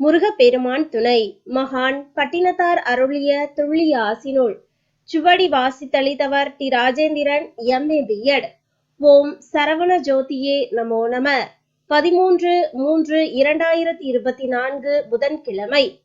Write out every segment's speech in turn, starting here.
முருகப்பெருமான் துணை. மகான் பட்டினத்தார் அருளிய துள்ளிய ஆசினுள் சுவடி வாசித்தளித்தவர் டி ராஜேந்திரன் எம்ஏ பிஎட் ஓம் சரவண ஜோதியே நமோ நம. பதிமூன்று மூன்று இரண்டாயிரத்தி இருபத்தி நான்கு புதன்கிழமை.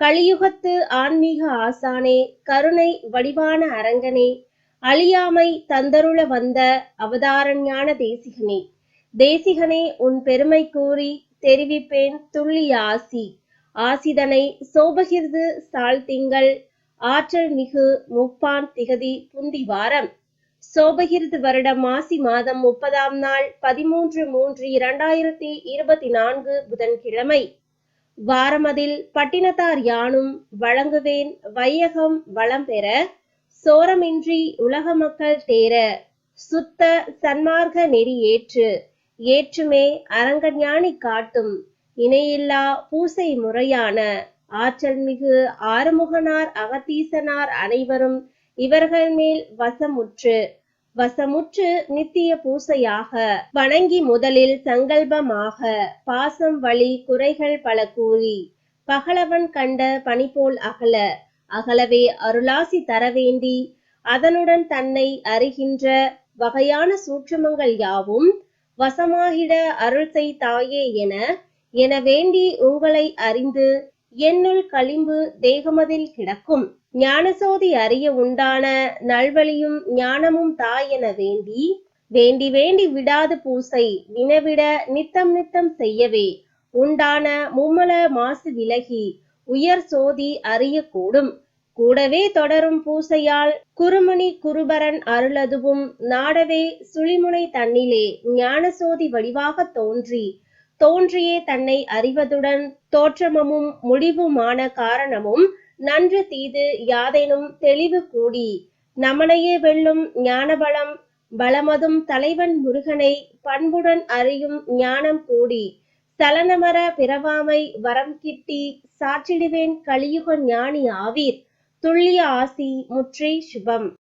கலியுகத்து ஆன்மீக ஆசானே கருணை வடிவான அரங்கனே அழியாமை தந்தருள வந்த அவதாரஞான தேசிகனே. தேசிகனே உன் பெருமை கூறி தெரிவிப்பேன் துள்ளி ஆசி. ஆசிதனை சோபகிர்து சால் திங்கள் ஆற்றல் மிகு முப்பான் திகதி புந்தி வாரம். சோபகிருது வருடம் மாசி மாதம் முப்பதாம் நாள் பதிமூன்று மூன்று இரண்டாயிரத்தி இருபத்தி நான்கு புதன்கிழமை. வாரமதில் பட்டினத்தார் யானும் வழங்குவேன் வையகம் வளம் பெற சோரமின்றி உலக மக்கள் தேர. சுத்த சன்மார்க்க நெறி ஏற்று. ஏற்றுமே அரங்கஞானி காட்டும் இணையில்லா பூசை முறையான ஆற்றல் மிகு ஆறுமுகனார் அகத்தீசனார் அனைவரும் இவர்கள் மேல் வசமுற்று வசமுற்று நித்திய பூசையாக வணங்கி முதலில் சங்கல்பமாக பாசம் வழி குறைகள் பல கூறி பகலவன் கண்ட பனிபோல் அகல அகலவே அருளாசி தர வேண்டி அதனுடன் தன்னை அறிகின்ற வகையான சூட்சுமங்கள் யாவும் வசமாகிட அருள் செய் தாயே என என வேண்டி உங்களை அறிந்து என்னுள் களிம்பு தேகமதில் கிடக்கும் ஞானசோதி அறிய உண்டான நல்வழியும் ஞானமும் தாய் என வேண்டி வேண்டி வேண்டி விடாது பூசை வினவிட நித்தம் நித்தம் செய்யவே உண்டான மும்மல மாசு விலகி உயர் சோதி அறியக்கூடும். கூடவே தொடரும் பூசையால் குருமணி குருபரன் அருளதுவும் நாடவே சுழிமுனை தன்னிலே ஞானசோதி வடிவாக தோன்றி தோன்றியே தன்னை அறிவதுடன் தோற்றமும் முடிவுமான காரணமும் நன்று தீது யாதேனும் தெளிவு கூடி நமனையே வெல்லும் ஞானபலம் பலமதும் தலைவன் முருகனை பண்புடன் அறியும் ஞானம் கூடி சலனமர பிறவாமை வரம் கிட்டி சாற்றிடுவேன் கலியுக ஞானி ஆவீர். துள்ளிய ஆசி முற்றி சுபம்.